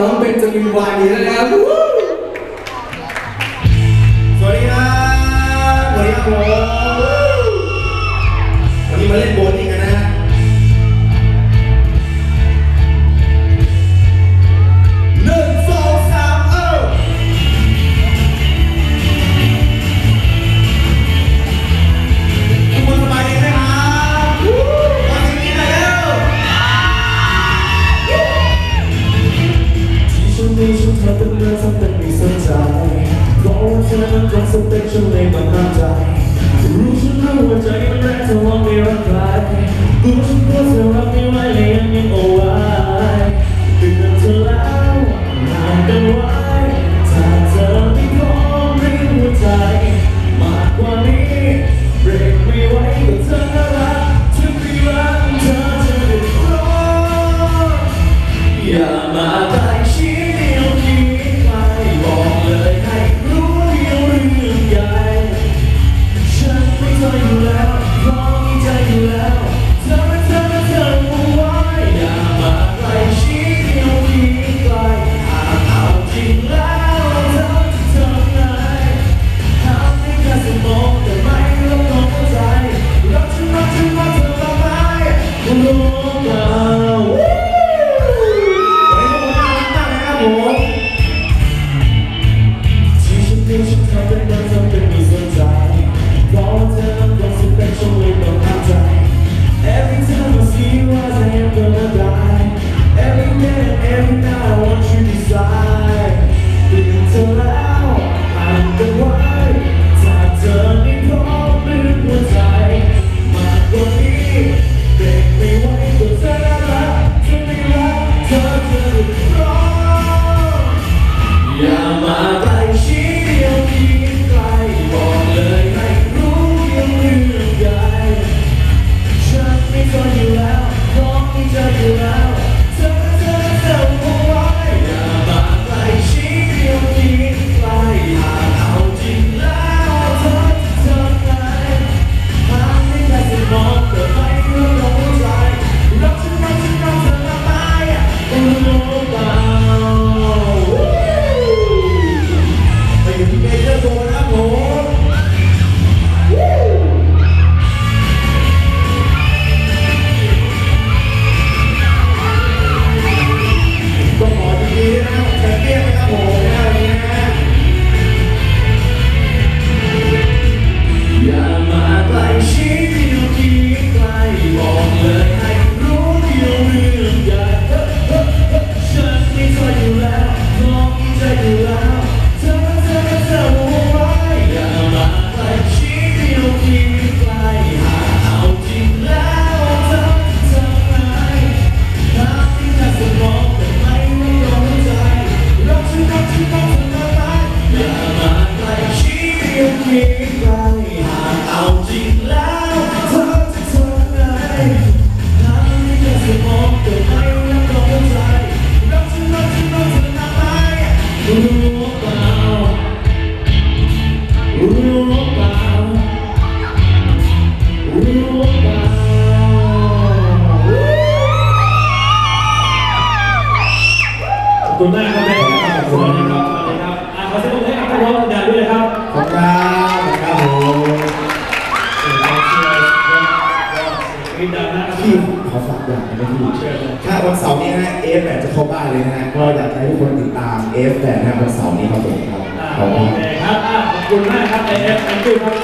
น้องเบนจามินวานีนะครับ ฉันเลยบัาใจรู้ฉันรู้ว่าใจมันแรงจะวางไม่รักใครรู้ฉันว่าเธอรักไม่ไหวและยังยังเอาไว้ตื่นเธอแล้วนานกันไว้ถ้าเธอไม่พร้อมในหัวใจมากกว่านี้เบรกไม่ไหวก็เธอรักฉันไม่รักเธอจะได้รออย่ามาตา boy. Allah igreja do amor. คุณมากครับแม่ขอบคุณนะครับสวัสดีครับอะขอเสียงปรบมือให้กับทั้งน้องดันด้วยนะครับขอบคุณครับขอบคุณครับผมวิดานะพี่ขอฝากอย่างนะพี่ถ้าวันเสาร์นี้ฮะเอฟแปดจะเข้าบ้านเลยนะฮะก็อยากให้ทุกคนติดตามเอฟแปดนะวันเสาร์นี้ครับผมครับขอบคุณครับขอบคุณมากครับเอฟแปดครับ